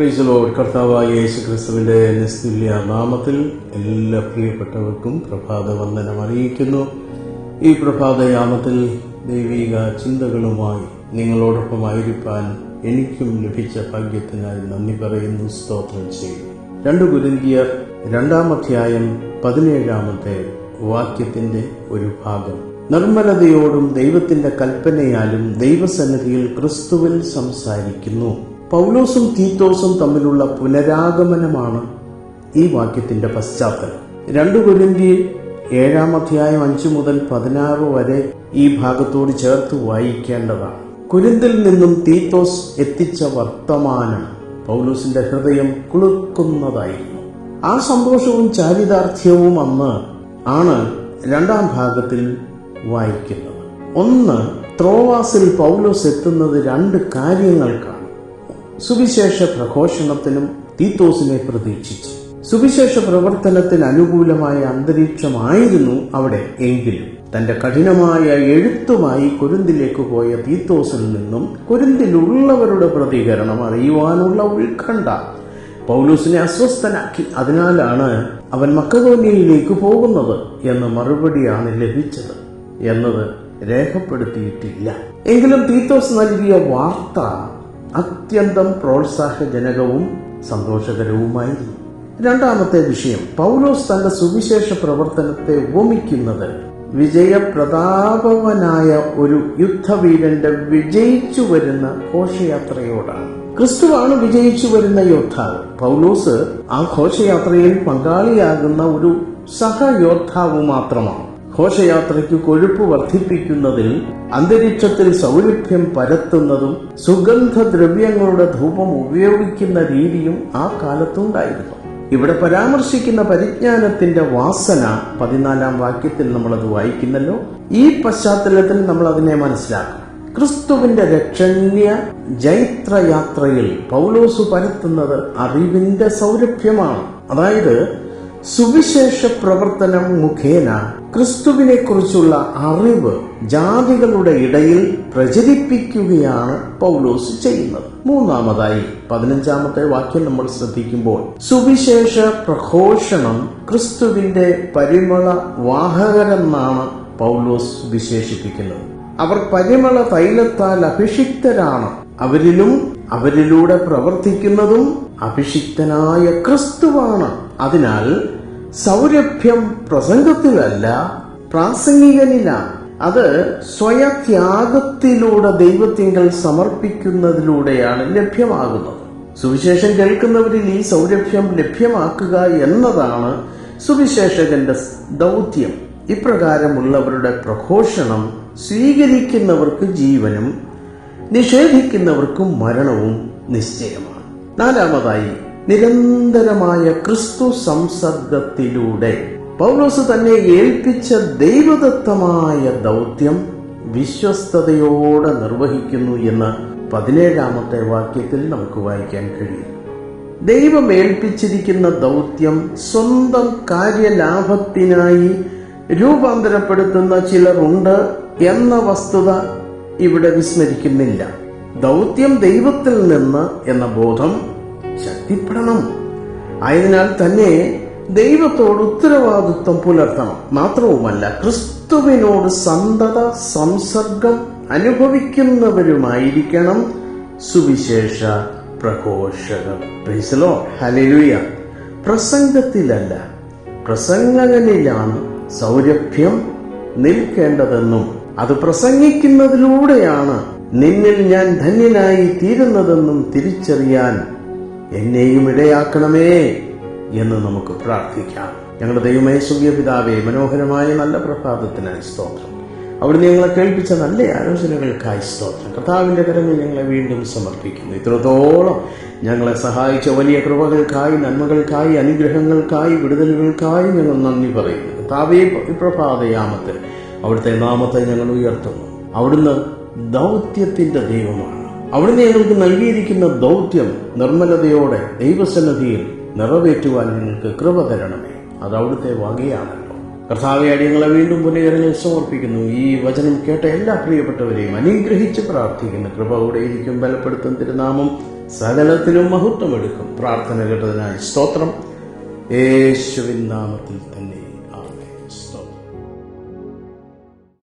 പ്രീസലോട് കർത്താവായ യേശു ക്രിസ്തുവിന്റെ നിസ്തുല്യ നാമത്തിൽ എല്ലാ പ്രിയപ്പെട്ടവർക്കും പ്രഭാത വന്ദനം അറിയിക്കുന്നു. ഈ പ്രഭാതയാമത്തിൽ ദൈവിക ചിന്തകളുമായി നിങ്ങളോടൊപ്പമായിരിക്കാൻ എനിക്കും ലഭിച്ച ഭാഗ്യത്തിനായി നന്ദി പറയുന്നു. സ്തോത്രം ചെയ്യുന്നു. രണ്ടു ഗുരുന്തിയർ രണ്ടാമധ്യായം പതിനേഴാമത്തെ വാക്യത്തിന്റെ ഒരു ഭാഗം. നിർമ്മലതയോടും ദൈവത്തിന്റെ കൽപ്പനയാലും ദൈവസന്നിധിയിൽ ക്രിസ്തുവിൽ സംസാരിക്കുന്നു. പൗലോസും തീത്തോസും തമ്മിലുള്ള പുനരാഗമനമാണ് ഈ വാക്യത്തിന്റെ പശ്ചാത്തലം. രണ്ടു കുരിന്തി ഏഴാം അധ്യായം അഞ്ചു മുതൽ പതിനാറ് വരെ ഈ ഭാഗത്തോട് ചേർത്ത് വായിക്കേണ്ടതാണ്. കുരിന്തിൽ നിന്നും തീത്തോസ് എത്തിച്ച വർത്തമാനം പൗലോസിന്റെ ഹൃദയം കുളിർക്കുന്നതായിരുന്നു. ആ സന്തോഷവും ചാരിതാർത്ഥ്യവും അന്ന് ആണ് രണ്ടാം ഭാഗത്തിൽ വായിക്കുന്നത്. ഒന്ന് ത്രോവാസിൽ പൗലോസ് എത്തുന്നത് രണ്ട് കാര്യങ്ങൾക്കാണ്. സുവിശേഷ പ്രഘോഷണത്തിനും തീത്തോസിനെ പ്രതീക്ഷിച്ച്. സുവിശേഷ പ്രവർത്തനത്തിന് അനുകൂലമായ അന്തരീക്ഷമായിരുന്നു അവിടെ എങ്കിലും. തന്റെ കഠിനമായ എഴുത്തുമായി കുരുന്തിലേക്ക് പോയ തീത്തോസിൽ നിന്നും കുരുന്തിലുള്ളവരുടെ പ്രതികരണം അറിയുവാനുള്ള ഉത്കണ്ഠ പൗലൂസിനെ അസ്വസ്ഥനാക്കി. അതിനാലാണ് അവൻ മക്കതോന്യയിലേക്ക് പോകുന്നത് എന്ന മറുപടിയാണ് ലഭിച്ചത് എന്നത് രേഖപ്പെടുത്തിയിട്ടില്ല. എങ്കിലും തീത്തോസ് നൽകിയ വാർത്ത അത്യന്തം പ്രോത്സാഹജനകവും സന്തോഷകരവുമായിരുന്നു. രണ്ടാമത്തെ വിഷയം പൗലോസ് തന്റെ സുവിശേഷ പ്രവർത്തനത്തെ ഉപമിക്കുന്നത് വിജയപ്രതാപവനായ ഒരു യുദ്ധവീരന്റെ വിജയിച്ചു വരുന്ന ഘോഷയാത്രയോടാണ്. ക്രിസ്തുവാണ് വിജയിച്ചു വരുന്ന യോദ്ധാവ്. പൗലോസ് ആ ഘോഷയാത്രയിൽ പങ്കാളിയാകുന്ന ഒരു സഹയോദ്ധാവ് മാത്രമാണ്. ഘോഷയാത്രയ്ക്ക് കൊഴുപ്പ് വർദ്ധിപ്പിക്കുന്നതിൽ അന്തരീക്ഷത്തിൽ സൗരഭ്യം പരത്തുന്നതും സുഗന്ധദ്രവ്യങ്ങളുടെ ധൂപം ഉപയോഗിക്കുന്ന രീതിയും ആ കാലത്തുണ്ടായിരുന്നു. ഇവിടെ പരാമർശിക്കുന്ന പരിജ്ഞാനത്തിന്റെ വാസന പതിനാലാം വാക്യത്തിൽ നമ്മൾ നമ്മളത് വായിക്കുന്നല്ലോ. ഈ പശ്ചാത്തലത്തിൽ നമ്മൾ അതിനെ മനസ്സിലാക്കും. ക്രിസ്തുവിന്റെ രക്ഷണ്യ ജൈത്രയാത്രയിൽ പൗലോസ് പരത്തുന്നത് അറിവിന്റെ സൗരഭ്യമാണ്. അതായത് സുവിശേഷ പ്രവർത്തനം മുഖേന ക്രിസ്തുവിനെ കുറിച്ചുള്ള അറിവ് ജാതികളുടെ ഇടയിൽ പ്രചരിപ്പിക്കുകയാണ് പൗലോസ് ചെയ്യുന്നത്. മൂന്നാമതായി പതിനഞ്ചാമത്തെ വാക്യം നമ്മൾ ശ്രദ്ധിക്കുമ്പോൾ സുവിശേഷ പ്രഘോഷണം ക്രിസ്തുവിന്റെ പരിമള വാഹകരെന്നാണ് പൗലോസ് വിശേഷിപ്പിക്കുന്നത്. അവർ പരിമള തൈലത്താൽ അഭിഷിക്തരാണ്. അവരിലും അവരിലൂടെ പ്രവർത്തിക്കുന്നതും അഭിഷിക്തനായ ക്രിസ്തുവാണ്. അതിനാൽ സൗരഭ്യം പ്രസംഗത്തിലല്ല പ്രാസംഗികനിലാണ്. അത് സ്വയത്യാഗത്തിലൂടെ ദൈവത്തിങ്കൽ സമർപ്പിക്കുന്നതിലൂടെയാണ് ലഭ്യമാകുന്നത്. സുവിശേഷം കേൾക്കുന്നവരിൽ ഈ സൗരഭ്യം ലഭ്യമാക്കുക എന്നതാണ് സുവിശേഷകന്റെ ദൗത്യം. ഇപ്രകാരമുള്ളവരുടെ പ്രഘോഷണം സ്വീകരിക്കുന്നവർക്ക് ജീവനും നിഷേധിക്കുന്നവർക്ക് മരണവും നിശ്ചയമാണ്. നാലാമതായി നിരന്തരമായ ക്രിസ്തു സംസർഗത്തിലൂടെ പൗലോസ് തന്നെ ഏൽപ്പിച്ച ദൈവദത്തമായ ദൗത്യം വിശ്വസ്തയോടെ നിർവഹിക്കുന്നു എന്ന് പതിനേഴാമത്തെ വാക്യത്തിൽ നമുക്ക് വായിക്കാൻ കഴിയും. ദൈവം ഏൽപ്പിച്ചിരിക്കുന്ന ദൗത്യം സ്വന്തം കാര്യലാഭത്തിനായി രൂപാന്തരപ്പെടുത്തുന്ന ചിലരുണ്ട് എന്ന വസ്തുത ഇവിടെ വിസ്മരിക്കുന്നില്ല. ദൗത്യം ദൈവത്തിൽ നിന്ന് എന്ന ബോധം ശക്തിപ്പെടണം. ആയതിനാൽ തന്നെ ദൈവത്തോട് ഉത്തരവാദിത്വം പുലർത്തണം. മാത്രവുമല്ല ക്രിസ്തുവിനോട് സന്തത സംസർഗം അനുഭവിക്കുന്നവരുമായിരിക്കണം. സുവിശേഷ പ്രഘോഷകർ. പ്രീസലോ ഹലിലുയ പ്രസംഗത്തിലല്ല പ്രസംഗകനിലാണ് സൗരഭ്യം നിൽക്കേണ്ടതെന്നും അത് പ്രസംഗിക്കുന്നതിലൂടെയാണ് നിന്നിൽ ഞാൻ ധന്യനായി തീരുന്നതെന്നും തിരിച്ചറിയാൻ എന്നെയും ഇടയാക്കണമേ എന്ന് നമുക്ക് പ്രാർത്ഥിക്കാം. ഞങ്ങളുടെ ദൈവമേ സുഖ്യ പിതാവേ മനോഹരമായ നല്ല പ്രഭാതത്തിന് സ്തോത്രം. അവിടുന്ന് ഞങ്ങളെ കേൾപ്പിച്ച നല്ല ആലോചനകൾക്കായി സ്തോത്രം. കർത്താവിന്റെ കരങ്ങൾ ഞങ്ങളെ വീണ്ടും സമർപ്പിക്കുന്നു. ഇത്രത്തോളം ഞങ്ങളെ സഹായിച്ച വലിയ കൃപകൾക്കായി നന്മകൾക്കായി അനുഗ്രഹങ്ങൾക്കായി വിടുതലുകൾക്കായി ഞങ്ങൾ നന്ദി പറയുന്നു. കർത്താവേ പ്രഭാതയാമത്തിൽ അവിടുത്തെ നാമത്തെ ഞങ്ങൾ ഉയർത്തുന്നു. അവിടുന്ന് ദൗത്യത്തിന്റെ ദൈവമാണ്. അവിടുന്ന് ഞങ്ങൾക്ക് നൽകിയിരിക്കുന്ന ദൗത്യം നിർമ്മലതയോടെ ദൈവസന്നിധിയിൽ നിറവേറ്റുവാൻ നിങ്ങൾക്ക് കൃപ തരണമേ. അത് അവിടുത്തെ വകയാണല്ലോ. കർത്താവെ അടിയങ്ങളെ വീണ്ടും പുനരങ്ങൾ സമർപ്പിക്കുന്നു ഈ വചനം കേട്ട എല്ലാ പ്രിയപ്പെട്ടവരെയും അനുഗ്രഹിച്ച് പ്രാർത്ഥിക്കുന്ന കൃപ കൂടെയിരിക്കും ബലപ്പെടുത്തും തിരുനാമം സകലത്തിലും മഹത്വമെടുക്കും. പ്രാർത്ഥന കേട്ടതിനായി സ്തോത്രം. യേശുവിൻ നാമത്തിൽ തന്നെ.